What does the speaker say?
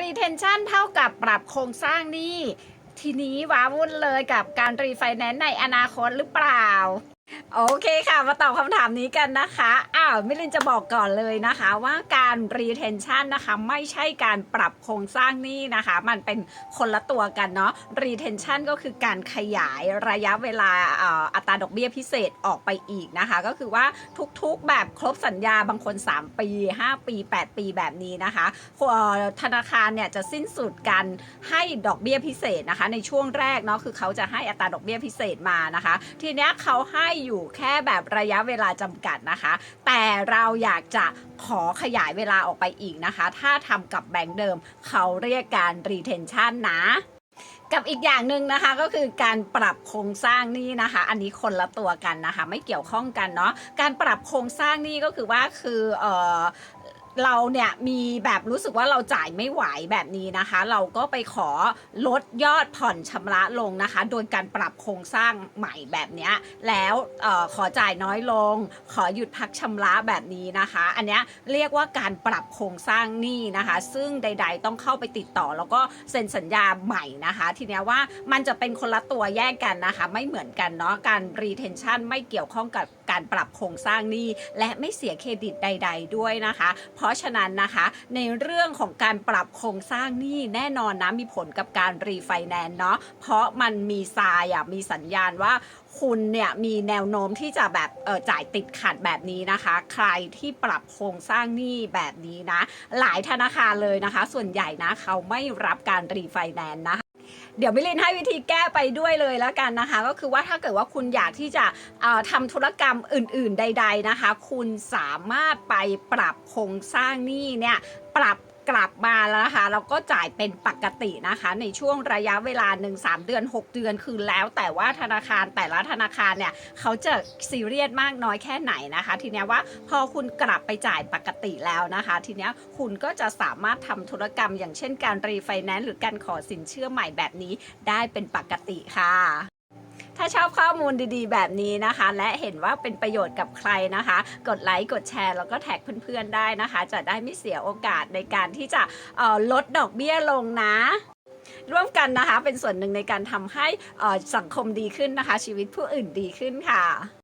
retention เท่ากับปรับโครงสร้างหนี้ ทีนี้ว้าวุ่นเลยกับการรีไฟแนนซ์ในอนาคตหรือเปล่า โอเคค่ะ มาตอบคำถามนี้กันนะคะอ้าวมิลินจะบอกก่อนเลยนะคะ ว่าการ retention นะคะไม่ใช่การปรับโครงสร้างหนี้นะคะ มันเป็นคนละตัวกันเนาะ retention ก็คือการขยายระยะเวลาอ,อัตราดอกเบี้ยพิเศษออกไปอีกนะคะ ก็คือว่าทุกๆแบบครบสัญญาบางคน 3 ปี 5 ปี 8 ปีแบบนี้นะคะธนาคารเนี่ยจะสิ้นสุดการให้ดอกเบี้ยพิเศษนะคะ ในช่วงแรกเนาะคือเขาจะให้อัตราดอกเบี้ยพิเศษมานะคะ ทีเนี้ยเขาให้อยูู่่แค่แบบระยะเวลาจำกัดนะคะ แต่เราอยากจะขอขยายเวลาออกไปอีกนะคะ ถ้าทำกับแบงก์เดิม เขาเรียกการ retention นะกับอีกอย่างหนึ่งนะคะก็คือการปรับโครงสร้างนี่นะคะ อันนี้คนละตัวกันนะคะ ไม่เกี่ยวข้องกันเนาะการปรับโครงสร้างนี่ก็คือว่าคือเออ เราเนี่ยมีแบบรู้สึกว่าเราจ่ายไม่ไหวแบบนี้นะคะ เราก็ไปขอลดยอดผ่อนชำระลงนะคะ โดยการปรับโครงสร้างใหม่แบบนี้แล้วออขอจ่ายน้อยลง ขอหยุดพักชำระแบบนี้นะคะ อันนี้เรียกว่าการปรับโครงสร้างหนี้นะคะ ซึ่งใด ๆ ต้องเข้าไปติดต่อ แล้วก็เซ็นสัญญาใหม่นะคะ ทีนี้ว่ามันจะเป็นคนละตัวแยกกันนะคะ ไม่เหมือนกันเนาะการ retention ไม่เกี่ยวข้องกับ การปรับโครงสร้างหนี้ และไม่เสียเครดิตใด ๆ ด้วยนะคะ เพราะฉะนั้นนะคะในเรื่องของการปรับโครงสร้างหนี้แน่นอนนะมีผลกับการรีไฟแนนซ์เนาะเพราะมันมีทรายอะมีสัญญาณว่าคุณเนี่ยมีแนวโน้มที่จะแบบเออจ่ายติดขัดแบบนี้นะคะ ใครที่ปรับโครงสร้างหนี้แบบนี้นะ หลายธนาคารเลยนะคะ ส่วนใหญ่นะเขาไม่รับการรีไฟแนนซ์นะคะ เดี๋ยวมิลินให้วิธีแก้ไปด้วยเลยแล้วกันนะคะ ก็คือว่าถ้าเกิดว่าคุณอยากที่จะเอ่อทำธุรกรรมอื่น ๆ ใด ๆนะคะ คุณสามารถไปปรับโครงสร้างหนี้เนี่ยปรับ กลับมาแล้วนะคะแล้วก็จ่ายเป็นปกตินะคะ ในช่วงระยะเวลา 1 3 เดือน 6 เดือนคือแล้ว แต่ว่าธนาคารแต่ละธนาคารเนี่ยเขาจะซีเรียสมากน้อยแค่ไหนนะคะ ทีนี้ว่าพอคุณกลับไปจ่ายปกติแล้วนะคะ ทีนี้คุณก็จะสามารถทำธุรกรรม อย่างเช่นการรีไฟแนนซ์หรือการขอสินเชื่อใหม่แบบนี้ได้เป็นปกติค่ะ ถ้าชอบข้อมูลดีๆ แบบนี้นะคะ และเห็นว่าเป็นประโยชน์กับใครนะคะ กดไลค์กดแชร์แล้วก็แท็กเพื่อนๆได้นะคะ จะได้ไม่เสียโอกาสในการที่จะออลดดอกเบี้ยลงนะร่วมกันนะคะเป็นส่วนหนึ่งในการทำให้ออสังคมดีขึ้นนะคะ ชีวิตผู้อื่นดีขึ้นค่ะ